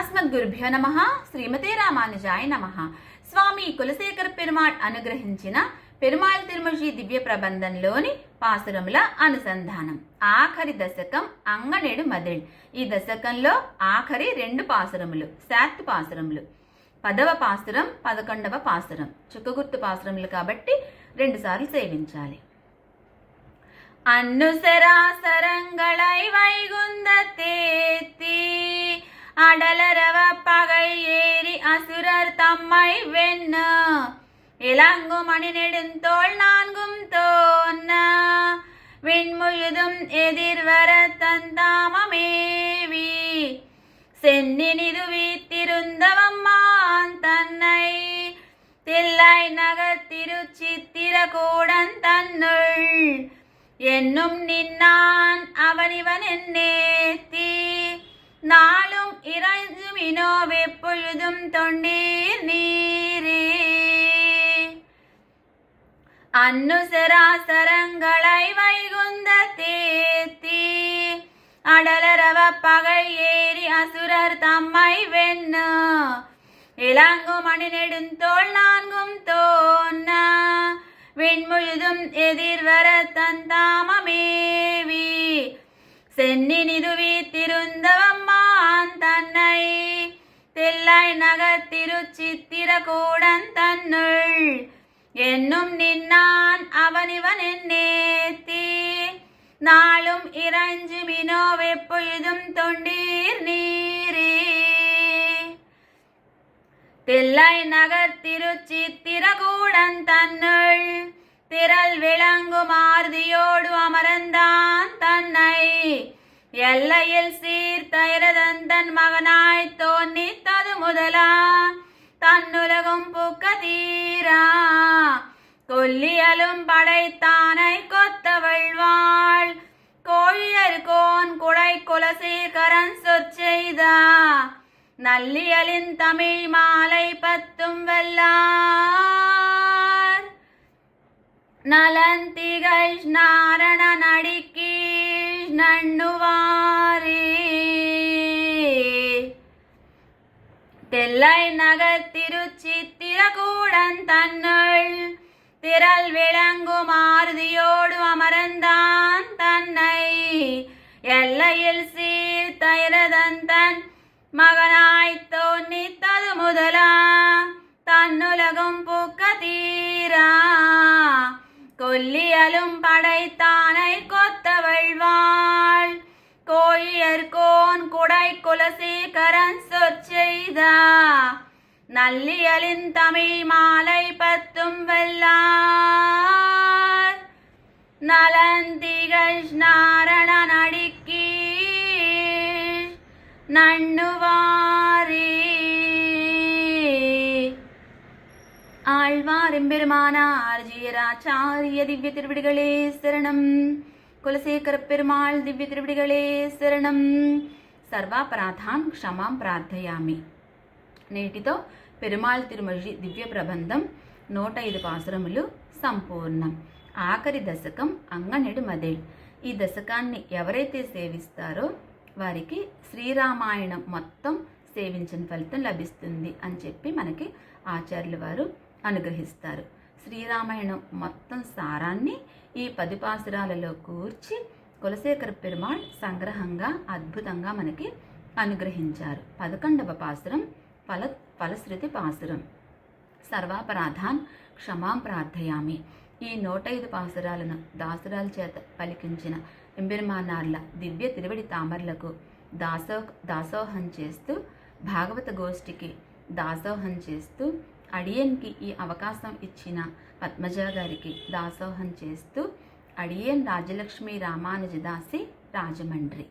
అస్మద్గురుభ్యో నమ శ్రీమతే రామానుజాయ నమ స్వామి కులశేఖర పెరుమాళ్ అనుగ్రహించిన పెరుమాళ్ తిరుమజీ దివ్య ప్రబంధంలోని పాసురముల అనుసంధానం ఆఖరి దశకం అంగనేడు మదిళ్ ఈ దశకంలో ఆఖరి రెండు పాసురములు శాత్ పాసురములు పదవ పాసురం పదకొండవ పాసురం చుక్కగుర్తు పాసురములు కాబట్టి రెండుసార్లు సేవించాలి அன்னுசராசரங்களை வைகுந்தத்தேத்தி அடலரவ பகை ஏறி அசுரர் தம்மை வெண்ணு இளங்கும் மணி நெடுந்தோல் நான்கும் தோன்ன. விண்முழுதும் எதிர்வர தந்தாமமேவி சென்னினிது வீத்திருந்தவம்மான் தன்னை. தில்லை நகர் திருச்சித்திரகூடன் தன்னுள். என்னும் நின்னான் அவனிவன் என்னே. இறைஞ்சுமினோ தொண்டீர் நீரே. அன்னுசராசரங்களை வைகுந்த தேத்தி அடலரவ பகை ஏறி அசுரர் தம்மை வெண்ணு. இளங்கும் அணி நெடுந்தோல் நான்கும் தோன்ன. விண்முழுதும் எதிர்வர தன் தந்தாமமேவி சென்னினிது திருந்தவம்மான் தன்னை தில்லை நகர் திருச்சித்திரகூடன் தன்னுள். என்னும் நின்னான் அவனிவன் என்னேத்தி நாளும் இறைஞ்சு மினோ வெப்பொழுதும் தொண்டீர் நீரே. தில்லை நகர் திருச்சித்திரகூடன் தன்னுள். திரள் விளங்கும் ஆர்தியோடு அமர்ந்தான் தன்னை. எல்லையில் சீர்த்தயரதந்தன் மகனாய் தோன்றித்தது முதலா. தன்னுலகம் புக்க தீரா கொல்லியலும் படைத்தானை கொத்தவள் வாழ். கோழியர் கோன் குடை குலசீகரன் சொற்செய்தா நல்லியலின் தமிழ் மாலை பத்தும் வல்லார் நலந்திகள் நாரண நடிக்கீழ். நண்ணுவாரே. தெல்லை நகர் திருச்சித்திரகூடன் தன்னுள். திரள் விளங்கும் ஆறுதியோடு அமர்ந்தான் தன்னை. எல்லையில் சீர்த்தயரதந்தன் மகனாய் தோன்னித்தது முதலா. தன்னுலகும் பூக்க தீரா. கொல்லியலும் படைத்தானை கொ குலசேகரன் சொற்செய்தா? நல்லியலின் தமிழ் மாலை பத்தும் வெல்லார் நலந்திகழ் நாரணன் அடிக்கீ நண்ணுவாரே ஆழ்வார் எம்பெருமானார் ஜீராச்சாரிய திவ்ய திருவிடிகளே சரணம். குலசேகர பெருமாள் திவ்ய திருவிடிகளே சரணம். సర్వాపరాధాన్ క్షమాం ప్రార్థయామి. నేటితో పెరుమాళ్ తిరుమలి దివ్య ప్రబంధం నూట ఐదు పాసురములు సంపూర్ణం. ఆఖరి దశకం అంగనెడు మదేళ్ ఈ దశకాన్ని ఎవరైతే సేవిస్తారో వారికి శ్రీరామాయణం మొత్తం సేవించిన ఫలితం లభిస్తుంది అని చెప్పి మనకి ఆచార్యుల వారు అనుగ్రహిస్తారు. శ్రీరామాయణం మొత్తం సారాన్ని ఈ పది పాసురాలలో కూర్చి కులశేఖర పెరుమాళ్ సంగ్రహంగా అద్భుతంగా మనకి అనుగ్రహించారు. పదకొండవ పాసురం ఫల ఫలశ్రుతి పాసురం. సర్వాపరాధాన్ క్షమాం ప్రార్థయామి. ఈ నూట ఐదు పాసురాలను దాసురాల చేత పలికించిన ఎంబెరుమానార్ల దివ్య తిరువడి తామర్లకు దాసో దాసోహం చేస్తూ భాగవత గోష్ఠికి దాసోహం చేస్తూ అడియన్కి ఈ అవకాశం ఇచ్చిన పద్మజ గారికి దాసోహం చేస్తూ అడియన్ రాజలక్ష్మి రామానుజదాసి రాజమండ్రి